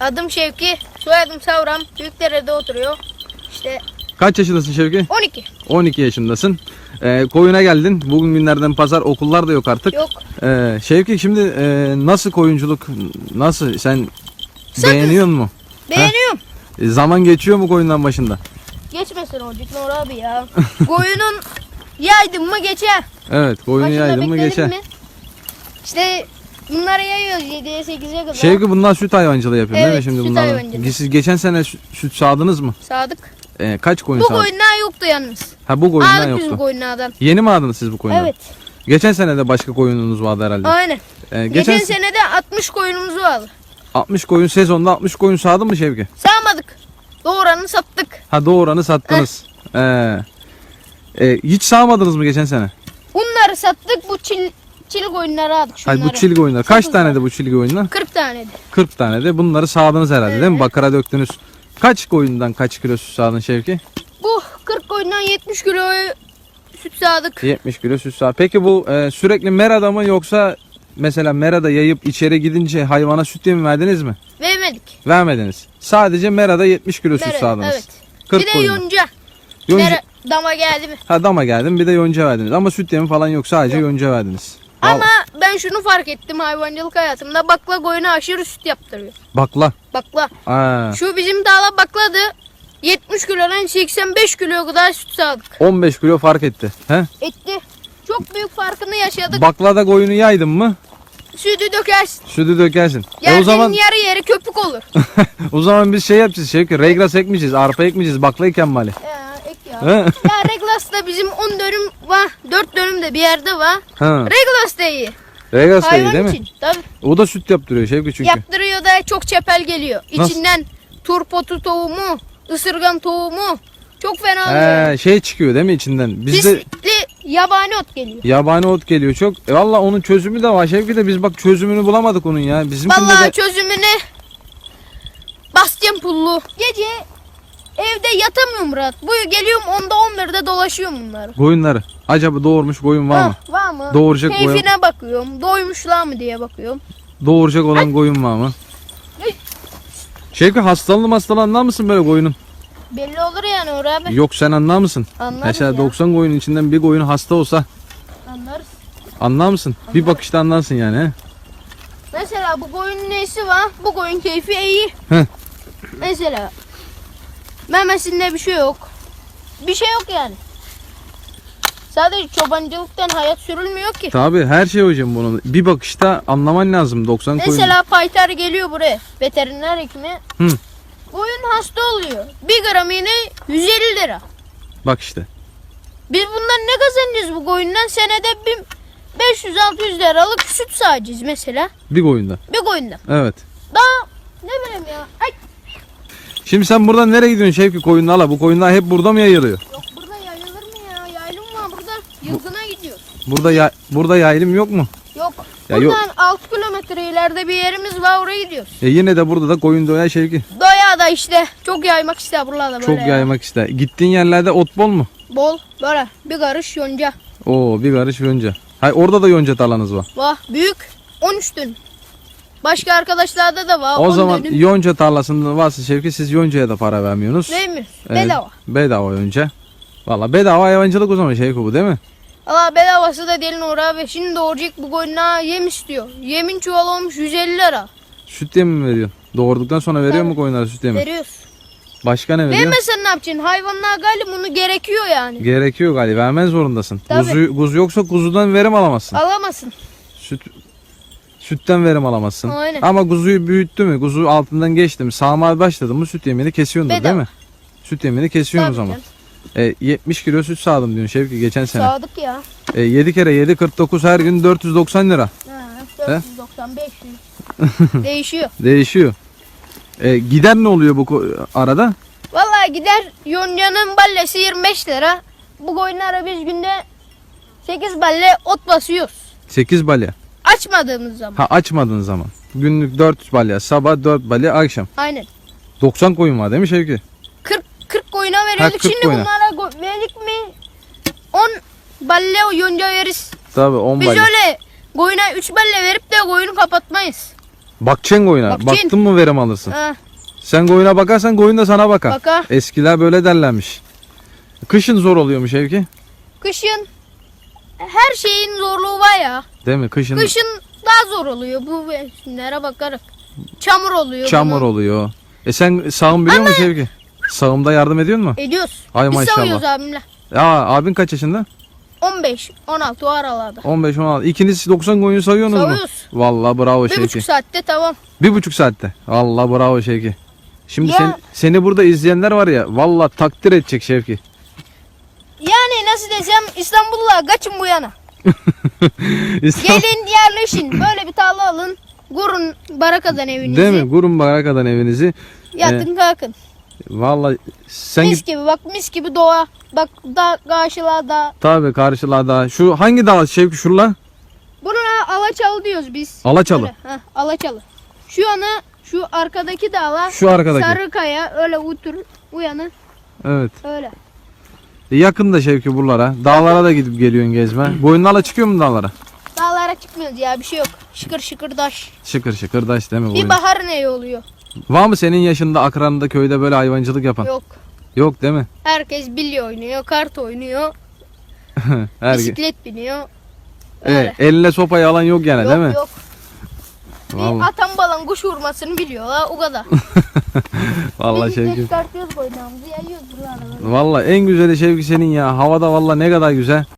Adım Şevki. Soyadım Savram. Büyükdere'de oturuyor. İşte Kaç yaşındasın Şevki? 12. 12 yaşındasın. Ee, koyuna geldin. Bugün günlerden pazar okullar da yok artık. Yok. Ee, Şevki şimdi e, nasıl koyunculuk nasıl sen Sakız. beğeniyor mu? Beğeniyorum. E, zaman geçiyor mu koyundan başında? Geçmesin o Nur abi ya. Koyunun yaydın mı geçer. Evet koyunu Başında yaydın mı bekledin geçer. mi? İşte bunları yayıyoruz 7'ye 8'e kadar. Şevki bunlar süt hayvancılığı yapıyor değil mi Evet, şimdi süt bunlar? hayvancılığı. Siz geçen sene süt, süt sağdınız mı? Sadık. Ee, kaç koyun Bu sağdınız? koyunlar yoktu yalnız. Ha bu koyundan Aldık biz bu yoktu. koyunlardan. Yeni mi aldınız siz bu koyundan? Evet. Geçen sene de başka koyununuz vardı herhalde. Aynen. Ee, Geçen, geçen, sene de 60 koyunumuz vardı. 60 koyun sezonda 60 koyun sağdın mı Şevki? Sağmadık. Doğuranı sattık. Ha doğuranı sattınız. Ee, e, hiç sağmadınız mı geçen sene? Bunları sattık. Bu çil, çil koyunları aldık şunları. Hayır bu çilgi oyunlar. Kaç Sakız tane de bu çilgi oyunlar? 40 taneydi. 40 tane de. Bunları sağdınız herhalde değil mi? Evet. Bakıra döktünüz. Kaç koyundan kaç kilo süt sağdın Şevki? Bu 40 koyundan 70 kiloyu süt sağdık. 70 kilo süt sağ. Peki bu e, sürekli merada mı yoksa mesela merada yayıp içeri gidince hayvana süt mi verdiniz mi? Vermedik. Vermediniz. Sadece merada 70 kilo süt Mere- sağdınız. Evet. 40 bir de yonca. Yonca- Mere- dama geldi mi? Ha dama geldim bir de yonca verdiniz. Ama süt yemi falan yok sadece yonca verdiniz. Ama ben şunu fark ettim hayvancılık hayatımda. Bakla koyuna aşırı süt yaptırıyor. Bakla. Bakla. Aa, Şu bizim dağla bakladı. 70 kilodan 85 kiloya kadar süt sağdık. 15 kilo fark etti. He? Etti. Çok büyük farkını yaşadık. Baklada koyunu yaydın mı Sütü dökersin. sütü dökersin. E Yerlerin o zaman yarı yeri köpük olur. o zaman biz şey yapacağız Şevki. Regras ekmeyeceğiz, arpa ekmeyeceğiz. Bakla ekemmali. ya ek ya. He? ya Reglas'ta bizim 10 dönüm var. 4 dönüm de bir yerde var. Ha. Reglas da iyi. Regras da iyi Hayvan değil mi? için. Tabii. O da süt yaptırıyor Şevki çünkü. Yaptırıyor da çok çepel geliyor. Nasıl? İçinden turpotu tohumu, ısırgan tohumu. Çok fena oluyor. He, şey çıkıyor değil mi içinden? Bizde Pislikli yabani ot geliyor. yabani ot geliyor çok. E valla onun çözümü de var Şevki de biz bak çözümünü bulamadık onun ya. Bizimkinde Vallahi de çözümünü Bastian pullu. Gece evde yatamıyorum rahat. Bu geliyorum onda 11'de dolaşıyorum bunları. koyunları. Acaba doğurmuş koyun var mı? Var mı? Doğuracak koyun. Keyfine bakıyorum. Doymuşlar mı diye bakıyorum. Doğuracak olan koyun var mı? Ay. Şevki hastalandı hastalı anlar mısın böyle koyunun? Belli olur yani Uğur abi. Yok sen anlar mısın? Anlarız Mesela ya. 90 koyunun içinden bir koyun hasta olsa Anlarız. anlar mısın? Bir bakışta anlarsın yani he? Mesela bu koyunun nesi var? Bu koyun keyfi iyi. Heh. Mesela memesinde bir şey yok. Bir şey yok yani. Sadece çobancılıktan hayat sürülmüyor ki. Tabi her şey hocam bunun. Bir bakışta anlaman lazım 90 koyun. Mesela paytar geliyor buraya. Veteriner hekimi. Hı. Koyun hasta oluyor. Bir gram iğne 150 lira. Bak işte. Biz bundan ne kazanacağız bu koyundan? Senede bir 500-600 liralık süt sağacağız mesela. Bir koyunda. Bir koyundan. Evet. Daha ne bileyim ya. Ay Şimdi sen buradan nereye gidiyorsun Şevki koyunla ala? Bu koyunlar hep burada mı yayılıyor? Yok burada yayılır mı ya? Yaylım var burada. Yılgına gidiyor. Burada ya burada yaylım yok mu? Yok. Ya buradan yok. 6 kilometre ileride bir yerimiz var oraya gidiyoruz. E yine de burada da koyun doya Şevki. Doya da işte çok yaymak ister buralarda böyle. Çok ya. yaymak ister. Gittiğin yerlerde ot bol mu? Bol böyle bir karış yonca. Oo bir karış yonca. Hay orada da yonca talanız var. Vah büyük 13 dönüm. Başka arkadaşlarda da var. O 10 zaman dönüm. yonca tarlasında varsa Şevki siz yoncaya da para vermiyorsunuz. Mi? Evet, Bedava. Bedava yonca. Valla bedava hayvancılık o zaman Şevki bu değil mi? Allah bedavası da değil Nur abi. Şimdi doğuracak bu koyuna yem istiyor. Yemin çuvalı olmuş 150 lira. Süt yemi mi veriyorsun? Doğurduktan sonra veriyor Tabii. mu koyunlara süt yemi? Veriyoruz. Başka ne veriyor? Vermesen ne yapacaksın? Hayvanlar galiba bunu gerekiyor yani. Gerekiyor galiba. Vermen zorundasın. Tabii. Kuzu, kuzu yoksa kuzudan verim alamazsın. Alamasın. Süt sütten verim alamazsın. Aynen. Ama kuzuyu büyüttü mü, kuzu altından geçti mi, sağmaya başladı mı süt yemini kesiyordur Bedava. değil mi? Süt yemini kesiyorsun o zaman. E, 70 kilo süt sağdım diyorsun Şevki geçen sene. Sağdık ya. E, 7 kere 7 49 her gün 490 lira. Ha, 490 500. Değişiyor. Değişiyor. E, gider ne oluyor bu arada? Vallahi gider yoncanın ballesi 25 lira. Bu koyunlara biz günde 8 balle ot basıyoruz. 8 balya. Açmadığımız zaman. Ha açmadığın zaman. Günlük 4 balya, sabah 4 balya, akşam. Aynen. 90 koyun var değil mi Şevki? 40 40 koyuna veriyorduk. 40 Şimdi koyuna. bunlara go- verdik mi 10 balle o yonca veririz. Tabii 10 Biz balya. öyle koyuna 3 balle verip de koyunu kapatmayız. Bakacaksın koyuna. Bakacaksın. Baktın mı verim alırsın. Ha, Sen koyuna bakarsan koyun da sana bakar. bakar. Eskiler böyle derlermiş. Kışın zor oluyormuş Evki. Kışın her şeyin zorluğu var ya. Değil mi? Kışın Kışın daha zor oluyor bu mevsimlere bakarak. Çamur oluyor. çamur bunun. oluyor. E sen sağım biliyor musun Sevgi? Sağımda yardım ediyor mu? Ediyoruz. Ay Biz maşallah. savuyoruz abimle. Ya abin kaç yaşında? 15, 16 o aralarda. 15 16. İkiniz 90 koyun sayıyorsunuz mu? Savuyoruz. Vallahi bravo Bir Şevki. buçuk saatte tamam. Bir buçuk saatte. Allah bravo Şevki. Şimdi Ya- sen, seni burada izleyenler var ya vallahi takdir edecek Şevki. Nasıl desem İstanbul'la kaçın bu yana. İstanbul- Gelin yerleşin. Böyle bir tarla alın. Kurun barakadan evinizi. Değil mi? Kurun barakadan evinizi. Yatın kalkın. Vallahi sen mis gibi bak mis gibi doğa. Bak da karşılarda. tabi karşılarda. Şu hangi dağ Şevki şurla? Buna Alaçalı diyoruz biz. Alaçalı. Böyle, heh, Alaçalı. Şu yana şu arkadaki dağlar. Şu arkadaki. Sarıkaya öyle utur uyanı Evet. öyle. E, yakın Şevki buralara. Dağlara da gidip geliyorsun gezme. Boyunlarla çıkıyor mu dağlara? Dağlara çıkmıyoruz ya bir şey yok. Şıkır şıkır taş. Şıkır şıkır daş değil mi? Bir boyun? bahar ne oluyor? Var mı senin yaşında akranında köyde böyle hayvancılık yapan? Yok. Yok değil mi? Herkes bilye oynuyor, kart oynuyor, Her bisiklet biniyor. e, Öyle. eline sopayı alan yok gene yok değil mi? yok. Bir Vallahi, atan balan kuş vurmasını biliyorlar o kadar. vallahi Şevki. çıkartıyoruz koynağımızı yayıyoruz. Vallahi en güzeli Şevki senin ya. Havada vallahi ne kadar güzel.